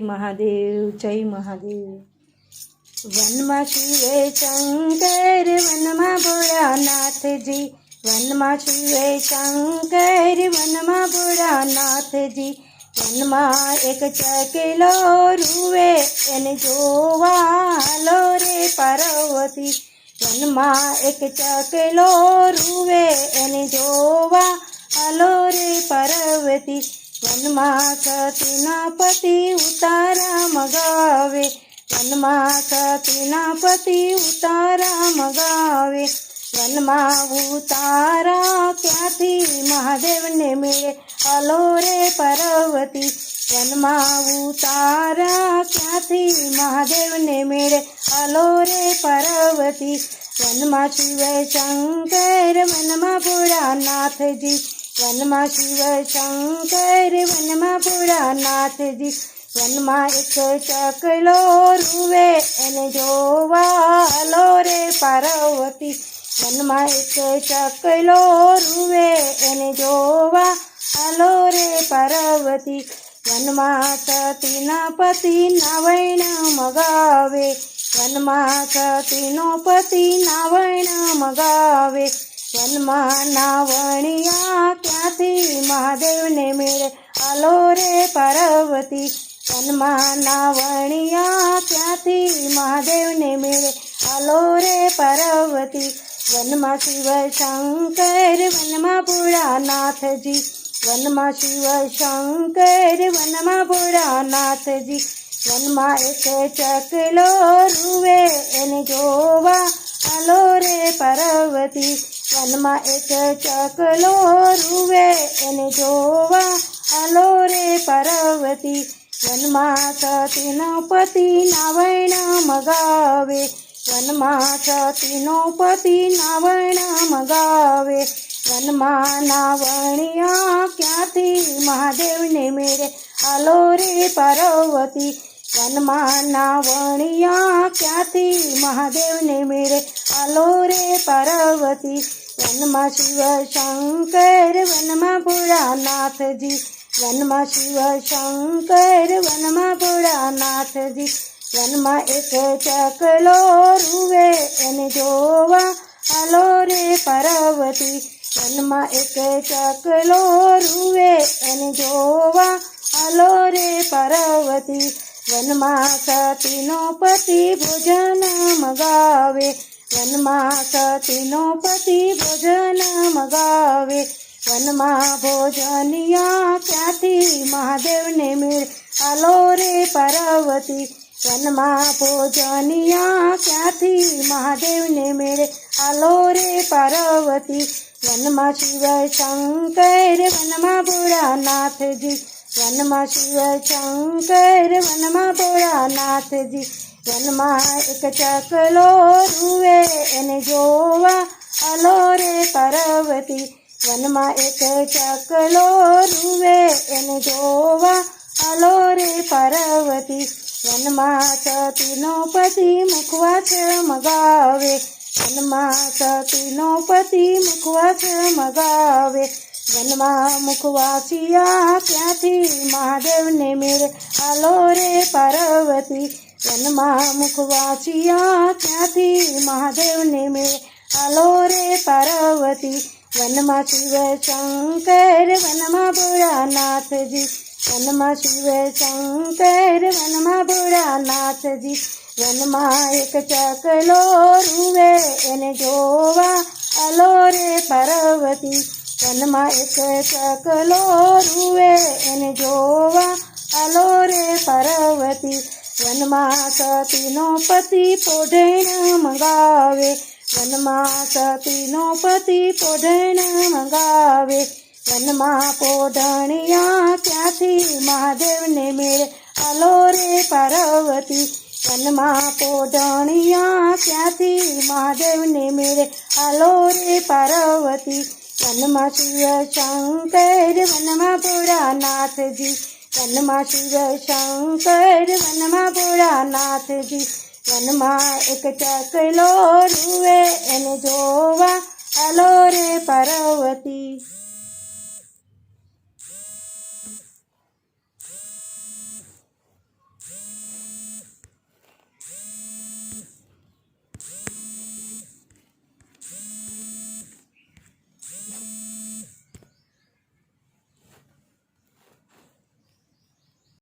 મહાદેવ, જય મહાદેવ. વનમાં શિવે શંકર, વનમાં ભોળાનાથજી. વનમાં શિવે શંકર, વનમાં ભોળાનાથજી. વનમાં એક ચકેલો રૂવે, એને જોવાલો રે પાર્વતી. વનમાં એક ચકેલો રૂવે, એને જોવા હાલો રે પાર્વતી. વનમાં સતીના પતિ ઉતારા મગાવે. વનમાં સતીના પતિ ઉતારા મગાવે. વનમાં ઉતારા ક્યાંથી મહાદેવને મેળે? હાલો રે પાર્વતી. વનમાં ઉતારા ક્યાંથી મહાદેવને મેળે? હાલો રે પાર્વતી. વનમાં શિવ શંકર વનમાં ભોળાનાથજી. વનમાં શિવ શંકર વનમાં ભોળાનાથજી, વનમાં એક ચકલો રૂવે, એને જોવા હાલો રે પાર્વતી. વનમાં એક ચકલો રૂવે, એને જોવા હાલો રે પાર્વતી. વનમાં સતીના પતિ નાવણ મગાવે, વનમાં સતીનો પતિ નાવણ મગાવે વનમાં નાવણિયા ક્યાંથી મહાદેવને મેળે? હાલો રે પાર્વતી વનમાં નાવણિયા ક્યાંથી મહાદેવને મેળે? હાલો રે પાર્વતી, વનમાં શિવ શંકર, વનમાં ભોળાનાથજી. વનમાં શિવ શંકર, વનમાં ભોળાનાથજી. વનમાં એક ચકલો રૂવે એને જોવા. હાલો રે પાર્વતી વનમાં એક ચકલો રૂવે, એને જોવા હાલો રે પાર્વતી. વનમાં સતીનો પતિ નાવણ મગાવે. વનમાં સતીનો પતિ નાવણ મગાવે. વનમાં નાવણિયા ક્યાંથી મહાદેવને મેળે હાલો રે પાર્વતી. વનમાં નાવણિયા ક્યાંથી મહાદેવને મેળે હાલો રે પાર્વતી. વનમાં શિવ શંકર, વનમાં ભોળાનાથજી. વનમાં શિવ શંકર, વનમાં ભોળાનાથજી. વનમાં એક ચકલો રૂવે, એને જોવા હાલો રે પાર્વતી. વનમાં એક ચકલો રૂવે, એને જોવા હાલો રે પાર્વતી. વનમાં સતીનો પતિ ભોજન મગાવે. વનમાં સતીનો પતિ ભોજન મગાવે. વનમાં ભોજનિયા ક્યાંથી મહાદેવને મેળ? હાલો રે પાર્વતી. વનમાં ભોજનિયા ક્યાંથી મહાદેવને મેળે? હાલો રે પાર્વતી. વનમાં શિવ શંકર, વનમાં ભોળાનાથજી. વનમાં શિવ શંકર, વનમાં ભોળાનાથજી. વનમાં એક ચકલો રૂવે એને જોવા અલો રે પાર્વતી. વનમાં એક ચકલો રૂવે એને જોવા અલો રે પાર્વતી. વનમાં સતીનો પતિ મુખવાસ મગાવે. વનમાં સતીનો પતિ મુખવાસ મગાવે. વનમાં મુખવાસિયા ક્યાંથી મહાદેવને મેળે આલો રે પાર્વતી. વનમાં મુખવાસિયા ક્યાંથી મહાદેવને મેળે આલો રે પાર્વતી. વનમાં શિવ શંકર વનમાં ભોળાનાથજી. વનમાં શિવ શંકર વનમાં ભોળાનાથજી. વનમાં એક ચકલો રૂવે, એને જોવા હાલો રે પાર્વતી. વનમાં એક ચકલો રૂવે એને જોવા આલો રે પાર્વતી. વનમાં સતીનો પતિ પોઢેણ મંગાવે. વનમાં સતીનો પતિ પોઢેણ મંગાવે. વનમાં પોઢણિયા ક્યાંથી મહાદેવને મેળે? આલો રે પાર્વતી. વનમાં પોઢણિયા ક્યાંથી મહાદેવને મેળે? આલો રે પાર્વતી. વનમાં શિવ શંકર વનમાં ભોળાનાથજી વનમાં શિવ શંકર વનમાં ભોળાનાથજી વનમાં એક ચકલો રૂવે, એને જોવા અલો રે પાર્વતી.